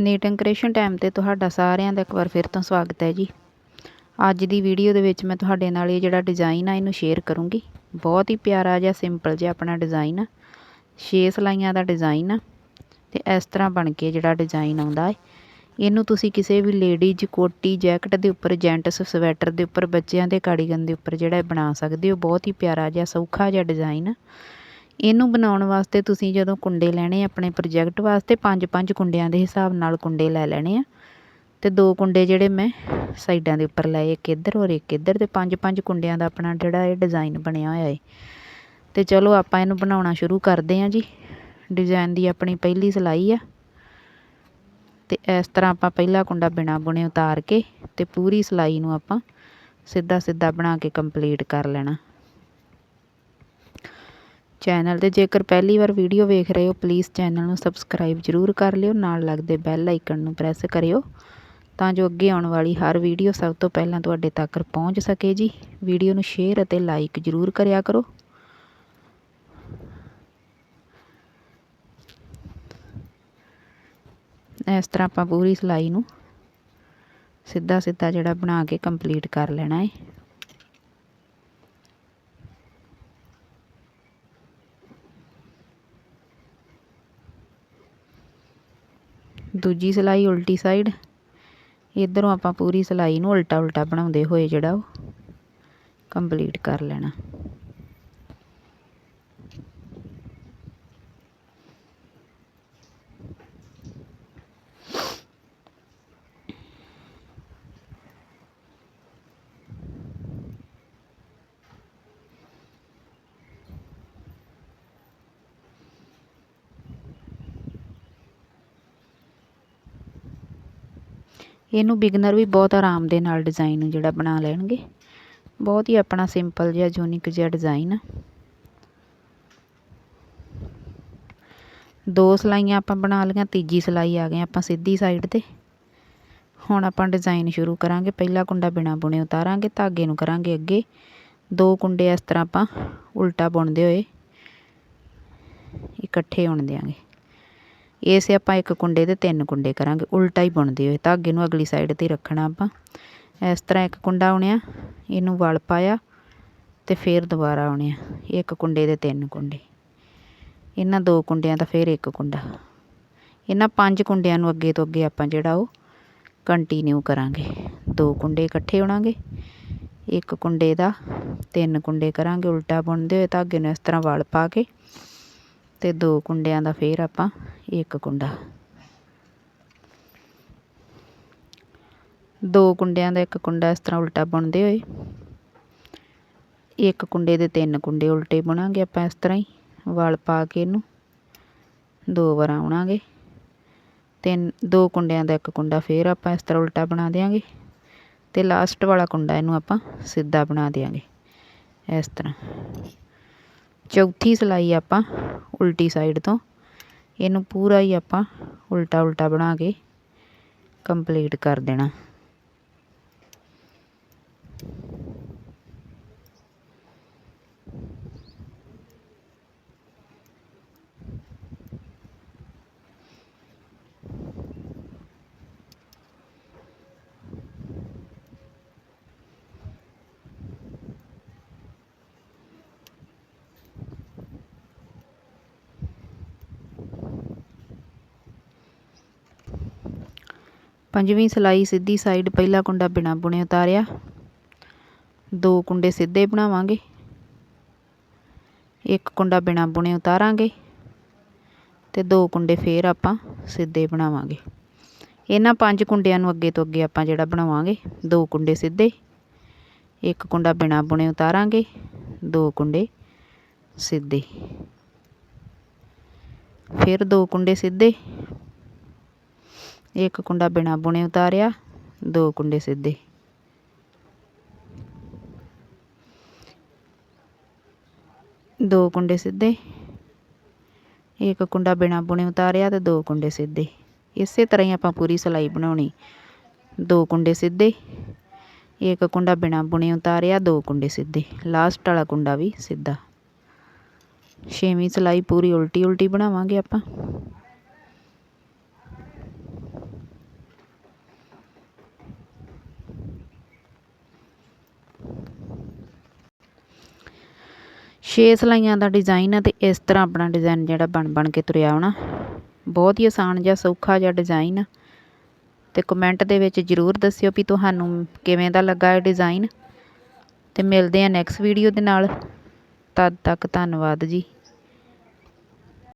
Knitting creation time ਤੇ ਤੁਹਾਡਾ ਸਾਰਿਆਂ ਦਾ ਇੱਕ ਵਾਰ ਫਿਰ ਤੋਂ ਸਵਾਗਤ ਹੈ ਜੀ। ਅੱਜ ਦੀ ਵੀਡੀਓ ਦੇ ਵਿੱਚ ਮੈਂ ਤੁਹਾਡੇ ਨਾਲ ਇਹ ਜਿਹੜਾ ਡਿਜ਼ਾਈਨ ਆ, ਇਹਨੂੰ ਸ਼ੇਅਰ ਕਰੂੰਗੀ। ਬਹੁਤ ਹੀ ਪਿਆਰਾ ਜਿਹਾ ਸਿੰਪਲ ਜਿਹਾ ਆਪਣਾ ਡਿਜ਼ਾਈਨ ਆ। 6 ਸਲਾਈਆਂ ਦਾ ਡਿਜ਼ਾਈਨ ਆ ਤੇ ਇਸ ਤਰ੍ਹਾਂ ਬਣ ਕੇ ਜਿਹੜਾ ਡਿਜ਼ਾਈਨ ਆਉਂਦਾ ਹੈ। ਇਹਨੂੰ ਤੁਸੀਂ ਕਿਸੇ ਵੀ ਲੇਡੀਜ਼ ਕੋਟੀ ਜੈਕਟ ਦੇ ਉੱਪਰ ਜੈਂਟਸ ਸਵੈਟਰ ਦੇ ਉੱਪਰ, ਬੱਚਿਆਂ ਦੇ ਕਾਰਡੀਗਨ ਦੇ ਉੱਪਰ ਜਿਹੜਾ ਬਣਾ ਸਕਦੇ ਹੋ। ਬਹੁਤ ਹੀ ਪਿਆਰਾ ਜਿਹਾ, ਸੌਖਾ ਜਿਹਾ ਡਿਜ਼ਾਈਨ ਇਹਨੂੰ ਬਣਾਉਣ ਵਾਸਤੇ ਤੁਸੀਂ ਜਦੋਂ ਕੁੰਡੇ ਲੈਣੇ ਆਪਣੇ ਪ੍ਰੋਜੈਕਟ ਵਾਸਤੇ ਪੰਜ ਪੰਜ ਕੁੰਡਿਆਂ ਦੇ ਹਿਸਾਬ ਨਾਲ ਕੁੰਡੇ ਲੈ ਲੈਣੇ ਆ। ਤੇ ਦੋ ਕੁੰਡੇ ਜਿਹੜੇ ਮੈਂ ਸਾਈਡਾਂ ਦੇ ਉੱਪਰ ਲਾਏ, ਇੱਕ ਇੱਧਰ ਔਰ ਇੱਕ ਇੱਧਰ ਤੇ ਪੰਜ ਪੰਜ ਕੁੰਡਿਆਂ ਦਾ ਆਪਣਾ ਜਿਹੜਾ ਇਹ ਡਿਜ਼ਾਈਨ ਬਣਿਆ ਹੋਇਆ ਹੈ ਤੇ ਚਲੋ ਆਪਾਂ ਇਹਨੂੰ ਬਣਾਉਣਾ ਸ਼ੁਰੂ ਕਰਦੇ ਹਾਂ ਜੀ। ਡਿਜ਼ਾਈਨ ਦੀ ਆਪਣੀ ਪਹਿਲੀ ਸਿਲਾਈ ਆ। ਤੇ ਇਸ ਤਰ੍ਹਾਂ ਆਪਾਂ ਪਹਿਲਾ ਕੁੰਡਾ ਬਿਨਾ ਬੁਣੇ ਉਤਾਰ ਕੇ ਤੇ ਪੂਰੀ ਸਿਲਾਈ ਨੂੰ ਆਪਾਂ ਸਿੱਧਾ ਸਿੱਧਾ ਬਣਾ ਕੇ ਕੰਪਲੀਟ ਕਰ ਲੈਣਾ। ਚੈਨਲ ਤੇ ਜੇਕਰ ਪਹਿਲੀ ਵਾਰ ਵੀਡੀਓ ਵੇਖ ਰਹੇ ਹੋ ਪਲੀਜ਼ ਚੈਨਲ ਨੂੰ ਸਬਸਕ੍ਰਾਈਬ ਜ਼ਰੂਰ ਕਰ ਲਿਓ, ਨਾਲ ਲੱਗਦੇ ਬੈਲ ਆਈਕਨ ਨੂੰ ਪ੍ਰੈਸ ਕਰਿਓ, ਤਾਂ ਜੋ ਅੱਗੇ ਆਉਣ ਵਾਲੀ ਹਰ ਵੀਡੀਓ ਸਭ ਤੋਂ ਪਹਿਲਾਂ ਤੁਹਾਡੇ ਤੱਕ ਪਹੁੰਚ ਸਕੇ ਜੀ। ਵੀਡੀਓ ਨੂੰ ਸ਼ੇਅਰ ਅਤੇ ਲਾਈਕ ਜ਼ਰੂਰ ਕਰਿਆ ਕਰੋ। ਇਸ ਤਰ੍ਹਾਂ ਆਪਾਂ ਪੂਰੀ ਸਲਾਈ ਨੂੰ ਸਿੱਧਾ ਸਿੱਧਾ ਜਿਹੜਾ ਬਣਾ ਕੇ ਕੰਪਲੀਟ ਕਰ ਲੈਣਾ ਹੈ ਦੂਜੀ ਸਿਲਾਈ ਉਲਟੀ ਸਾਈਡ ਇਧਰੋਂ ਆਪਾਂ ਪੂਰੀ ਸਿਲਾਈ ਨੂੰ ਉਲਟਾ ਉਲਟਾ ਬਣਾਉਂਦੇ ਹੋਏ ਜਿਹੜਾ ਉਹ ਕੰਪਲੀਟ ਕਰ ਲੈਣਾ। ਇਹਨੂੰ ਬਿਗਨਰ ਵੀ ਬਹੁਤ ਆਰਾਮ ਦੇ ਨਾਲ ਡਿਜ਼ਾਈਨ ਜਿਹੜਾ ਬਣਾ ਲੈਣਗੇ। ਬਹੁਤ ਹੀ ਆਪਣਾ ਸਿੰਪਲ ਜਿਹਾ ਯੂਨਿਕ ਜਿਹਾ ਡਿਜ਼ਾਈਨ ਆ। ਦੋ ਸਲਾਈਆਂ ਆਪਾਂ ਬਣਾ ਲਈਆਂ, ਤੀਜੀ ਸਲਾਈ ਆ ਗਏ ਆਪਾਂ ਸਿੱਧੀ ਸਾਈਡ ਤੇ। ਹੁਣ ਆਪਾਂ ਡਿਜ਼ਾਈਨ ਸ਼ੁਰੂ ਕਰਾਂਗੇ। ਪਹਿਲਾ ਕੁੰਡਾ ਬਿਨਾ ਬੁਣੇ ਉਤਾਰਾਂਗੇ, ਧਾਗੇ ਨੂੰ ਕਰਾਂਗੇ ਅੱਗੇ। ਦੋ ਕੁੰਡੇ ਇਸ ਤਰ੍ਹਾਂ ਆਪਾਂ ਉਲਟਾ ਬੁਣਦੇ ਹੋਏ ਇਕੱਠੇ ਹੋਣ ਦੇਾਂਗੇ ਇਸੇ ਆਪਾਂ ਇੱਕ ਕੁੰਡੇ ਦੇ ਤਿੰਨ ਕੁੰਡੇ ਕਰਾਂਗੇ, ਉਲਟਾ ਹੀ ਬੁਣਦੇ ਹੋਏ। ਧਾਗੇ ਨੂੰ ਅਗਲੀ ਸਾਈਡ ਤੇ ਰੱਖਣਾ ਆਪਾਂ। ਇਸ ਤਰ੍ਹਾਂ ਇੱਕ ਕੁੰਡਾ ਉਣਿਆ ਇਹਨੂੰ ਵਲ ਪਾਇਆ ਤੇ ਫਿਰ ਦੁਬਾਰਾ ਉਣਿਆ ਇੱਕ ਕੁੰਡੇ ਦੇ ਤਿੰਨ ਕੁੰਡੇ। ਇਹਨਾਂ ਦੋ ਕੁੰਡਿਆਂ ਦਾ ਫਿਰ ਇੱਕ ਕੁੰਡਾ। ਇਹਨਾਂ ਪੰਜ ਕੁੰਡਿਆਂ ਨੂੰ ਅੱਗੇ ਤੋਂ ਅੱਗੇ ਆਪਾਂ ਜਿਹੜਾ ਉਹ ਕੰਟੀਨਿਊ ਕਰਾਂਗੇ। ਦੋ ਕੁੰਡੇ ਇਕੱਠੇ ਹੋਣਾਂਗੇ। ਇੱਕ ਕੁੰਡੇ ਦਾ ਤਿੰਨ ਕੁੰਡੇ ਕਰਾਂਗੇ, ਉਲਟਾ ਬੁਣਦੇ ਹੋਏ ਧਾਗੇ ਨੂੰ ਇਸ ਤਰ੍ਹਾਂ ਵਲ ਪਾ ਕੇ। ਤੇ ਦੋ ਕੁੰਡਿਆਂ ਦਾ ਫੇਰ ਆਪਾਂ ਇੱਕ ਕੁੰਡਾ। ਦੋ ਕੁੰਡਿਆਂ ਦਾ ਇੱਕ ਕੁੰਡਾ ਇਸ ਤਰ੍ਹਾਂ ਉਲਟਾ ਬੁਣਦੇ ਹੋਏ। ਇੱਕ ਕੁੰਡੇ ਦੇ ਤਿੰਨ ਕੁੰਡੇ ਉਲਟੇ ਬੁਣਾਂਗੇ ਆਪਾਂ ਇਸ ਤਰ੍ਹਾਂ ਹੀ, ਵਲ ਪਾ ਕੇ ਇਹਨੂੰ। ਦੋ ਵਾਰ ਆਉਣਾਂਗੇ। ਤਿੰਨ, ਦੋ ਕੁੰਡਿਆਂ ਦਾ ਇੱਕ ਕੁੰਡਾ ਫੇਰ ਆਪਾਂ ਇਸ ਤਰ੍ਹਾਂ ਉਲਟਾ ਬਣਾ ਦੇਾਂਗੇ ਤੇ ਲਾਸਟ ਵਾਲਾ ਕੁੰਡਾ ਇਹਨੂੰ ਆਪਾਂ ਸਿੱਧਾ ਬਣਾ ਦੇਾਂਗੇ ਇਸ ਤਰ੍ਹਾਂ। ਚੌਥੀ ਸਿਲਾਈ ਆਪਾਂ ਉਲਟੀ ਸਾਈਡ ਤੋਂ। ਇਹਨੂੰ ਪੂਰਾ ਹੀ ਆਪਾਂ ਉਲਟਾ ਉਲਟਾ ਬਣਾ ਕੇ ਕੰਪਲੀਟ ਕਰ ਦੇਣਾ। ਪੰਜਵੀਂ ਸਲਾਈ ਸਿੱਧੀ ਸਾਈਡ ਪਹਿਲਾ ਕੁੰਡਾ ਬਿਨਾ ਬੁਣੇ ਉਤਾਰਿਆ। ਦੋ ਕੁੰਡੇ ਸਿੱਧੇ ਬਣਾਵਾਂਗੇ। ਇੱਕ ਕੁੰਡਾ ਬਿਨਾ ਬੁਣੇ ਉਤਾਰਾਂਗੇ ਤੇ ਦੋ ਕੁੰਡੇ ਫੇਰ ਆਪਾਂ ਸਿੱਧੇ ਬਣਾਵਾਂਗੇ। ਇਹਨਾਂ ਪੰਜ ਕੁੰਡਿਆਂ ਨੂੰ ਅੱਗੇ ਤੋਂ ਅੱਗੇ ਆਪਾਂ ਜਿਹੜਾ ਬਣਾਵਾਂਗੇ, ਦੋ ਕੁੰਡੇ ਸਿੱਧੇ। ਇੱਕ ਕੁੰਡਾ ਬਿਨਾ ਬੁਣੇ ਉਤਾਰਾਂਗੇ, ਦੋ ਕੁੰਡੇ ਸਿੱਧੇ। ਫਿਰ ਦੋ ਕੁੰਡੇ ਸਿੱਧੇ। ਇੱਕ ਕੁੰਡਾ ਬਿਨਾ ਬੁਣੇ ਉਤਾਰਿਆ, ਦੋ ਕੁੰਡੇ ਸਿੱਧੇ। ਦੋ ਕੁੰਡੇ ਸਿੱਧੇ। ਇੱਕ ਕੁੰਡਾ ਬਿਨਾ ਬੁਣੇ ਉਤਾਰਿਆ ਤੇ ਦੋ ਕੁੰਡੇ ਸਿੱਧੇ। ਇਸੇ ਤਰ੍ਹਾਂ ਹੀ ਆਪਾਂ ਪੂਰੀ ਸਲਾਈ ਬਣਾਉਣੀ। ਦੋ ਕੁੰਡੇ ਸਿੱਧੇ। ਇੱਕ ਕੁੰਡਾ ਬਿਨਾ ਬੁਣੇ ਉਤਾਰਿਆ, ਦੋ ਕੁੰਡੇ ਸਿੱਧੇ। ਲਾਸਟ ਵਾਲਾ ਕੁੰਡਾ ਵੀ ਸਿੱਧਾ। ਛੇਵੀਂ ਸਲਾਈ ਪੂਰੀ ਉਲਟੀ ਉਲਟੀ ਬਣਾਵਾਂਗੇ ਆਪਾਂ। 6 ਸਲਾਈਆਂ ਦਾ ਡਿਜ਼ਾਈਨ ਆ ਤੇ ਇਸ ਤਰ੍ਹਾਂ ਆਪਣਾ ਡਿਜ਼ਾਈਨ ਜਿਹੜਾ ਬਣ ਬਣ ਕੇ ਤੁਰਿਆ ਆਉਣਾ ਬਹੁਤ ਹੀ ਆਸਾਨ ਜਿਹਾ, ਸੌਖਾ ਜਿਹਾ ਡਿਜ਼ਾਈਨ ਆ। ਤੇ ਕਮੈਂਟ ਦੇ ਵਿੱਚ ਜਰੂਰ ਦੱਸਿਓ ਵੀ ਤੁਹਾਨੂੰ ਕਿਵੇਂ ਦਾ ਲੱਗਾ ਇਹ ਡਿਜ਼ਾਈਨ ਤੇ ਮਿਲਦੇ ਆ ਨੈਕਸਟ ਵੀਡੀਓ ਦੇ ਨਾਲ। ਤਦ ਤੱਕ ਧੰਨਵਾਦ ਜੀ।